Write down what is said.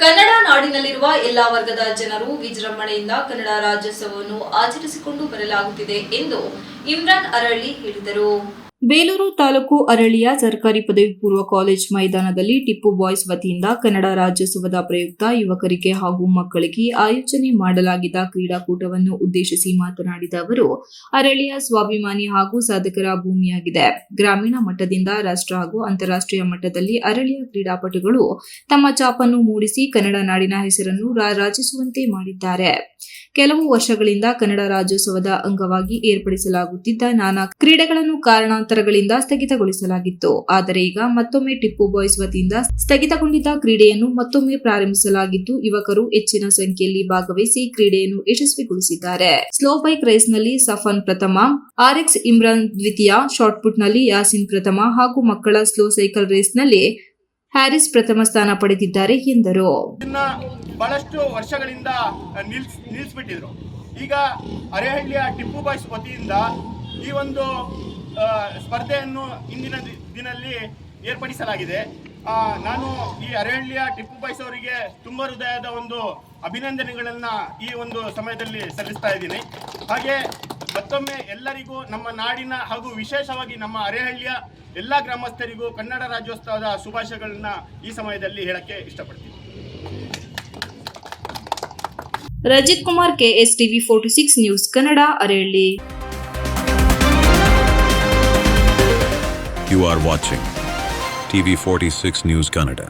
ಕನ್ನಡ ನಾಡಿನಲ್ಲಿರುವ ಎಲ್ಲಾ ವರ್ಗದ ಜನರು ವಿಜೃಂಭಣೆಯಿಂದ ಕನ್ನಡ ರಾಜ್ಯೋತ್ಸವವನ್ನು ಆಚರಿಸಿಕೊಂಡು ಬರಲಾಗುತ್ತಿದೆ ಎಂದು ಇಮ್ರಾನ್ ಅರಳ್ಳಿ ಹೇಳಿದರು. ಬೇಲೂರು ತಾಲೂಕು ಅರಳಿಯ ಸರ್ಕಾರಿ ಪದವಿ ಪೂರ್ವ ಕಾಲೇಜ್ ಮೈದಾನದಲ್ಲಿ ಟಿಪ್ಪು ಬಾಯ್ಸ್ ವತಿಯಿಂದ ಕನ್ನಡ ರಾಜ್ಯೋತ್ಸವದ ಪ್ರಯುಕ್ತ ಯುವಕರಿಗೆ ಹಾಗೂ ಮಕ್ಕಳಿಗೆ ಆಯೋಜನೆ ಮಾಡಲಾಗಿದ್ದ ಕ್ರೀಡಾಕೂಟವನ್ನು ಉದ್ದೇಶಿಸಿ ಮಾತನಾಡಿದ ಅವರು, ಅರಳಿಯ ಸ್ವಾಭಿಮಾನಿ ಹಾಗೂ ಸಾಧಕರ ಭೂಮಿಯಾಗಿದೆ. ಗ್ರಾಮೀಣ ಮಟ್ಟದಿಂದ ರಾಷ್ಟ್ರ ಹಾಗೂ ಅಂತಾರಾಷ್ಟ್ರೀಯ ಮಟ್ಟದಲ್ಲಿ ಅರಳಿಯ ಕ್ರೀಡಾಪಟುಗಳು ತಮ್ಮ ಚಾಪನ್ನು ಮೂಡಿಸಿ ಕನ್ನಡ ನಾಡಿನ ಹೆಸರನ್ನು ರಾಜಿಸುವಂತೆ ಮಾಡಿದ್ದಾರೆ. ಕೆಲವು ವರ್ಷಗಳಿಂದ ಕನ್ನಡ ರಾಜ್ಯೋತ್ಸವದ ಅಂಗವಾಗಿ ಏರ್ಪಡಿಸಲಾಗುತ್ತಿದ್ದ ನಾನಾ ಕ್ರೀಡೆಗಳನ್ನು ಕಾರಣಾಂತರಗಳಿಂದ ಸ್ಥಗಿತಗೊಳಿಸಲಾಗಿತ್ತು. ಆದರೆ ಈಗ ಮತ್ತೊಮ್ಮೆ ಟಿಪ್ಪು ಬಾಯ್ಸ್ ವತಿಯಿಂದ ಸ್ಥಗಿತಗೊಂಡಿದ್ದ ಕ್ರೀಡೆಯನ್ನು ಮತ್ತೊಮ್ಮೆ ಪ್ರಾರಂಭಿಸಲಾಗಿದ್ದು, ಯುವಕರು ಹೆಚ್ಚಿನ ಸಂಖ್ಯೆಯಲ್ಲಿ ಭಾಗವಹಿಸಿ ಕ್ರೀಡೆಯನ್ನು ಯಶಸ್ವಿಗೊಳಿಸಿದ್ದಾರೆ. ಸ್ಲೋ ಬೈಕ್ ರೇಸ್ನಲ್ಲಿ ಸಫನ್ ಪ್ರಥಮ ಆರ್ಎಕ್ಸ್ ಇಮ್ರಾನ್ ದ್ವಿತೀಯ, ಶಾರ್ಟ್ಪುಟ್ನಲ್ಲಿ ಯಾಸಿನ್ ಪ್ರಥಮ ಹಾಗೂ ಮಕ್ಕಳ ಸ್ಲೋ ಸೈಕಲ್ ರೇಸ್ನಲ್ಲಿ ಹ್ಯಾರಿಸ್ ಪ್ರಥಮ ಸ್ಥಾನ ಪಡೆದಿದ್ದಾರೆ ಎಂದರು. ಬಹಳಷ್ಟು ವರ್ಷಗಳಿಂದ ನಿಲ್ಸ್ ನಿಲ್ಲಿಸ್ಬಿಟ್ಟಿದ್ರು ಈಗ ಅರೆಹಳ್ಳಿಯ ಟಿಪ್ಪು ಬಾಯ್ಸ್ ವತಿಯಿಂದ ಈ ಒಂದು ಸ್ಪರ್ಧೆಯನ್ನು ಇಂದಿನ ದಿನದಲ್ಲಿ ಏರ್ಪಡಿಸಲಾಗಿದೆ. ನಾನು ಈ ಅರೆಹಳ್ಳಿಯ ಟಿಪ್ಪು ಬಾಯ್ಸ್ ಅವರಿಗೆ ತುಂಬ ಹೃದಯದ ಒಂದು ಅಭಿನಂದನೆಗಳನ್ನು ಈ ಒಂದು ಸಮಯದಲ್ಲಿ ಸಲ್ಲಿಸ್ತಾ ಇದ್ದೀನಿ. ಹಾಗೆ ಮತ್ತೊಮ್ಮೆ ಎಲ್ಲರಿಗೂ ನಮ್ಮ ನಾಡಿನ ಹಾಗೂ ವಿಶೇಷವಾಗಿ ನಮ್ಮ ಅರೆಹಳ್ಳಿಯ ಎಲ್ಲ ಗ್ರಾಮಸ್ಥರಿಗೂ ಕನ್ನಡ ರಾಜ್ಯೋತ್ಸವದ ಶುಭಾಶಯಗಳನ್ನ ಈ ಸಮಯದಲ್ಲಿ ಹೇಳಕ್ಕೆ ಇಷ್ಟಪಡ್ತೀನಿ Rajith Kumar K S TV forty six news Kannada ಅರೇಳಿ You are watching TV46 News Canada.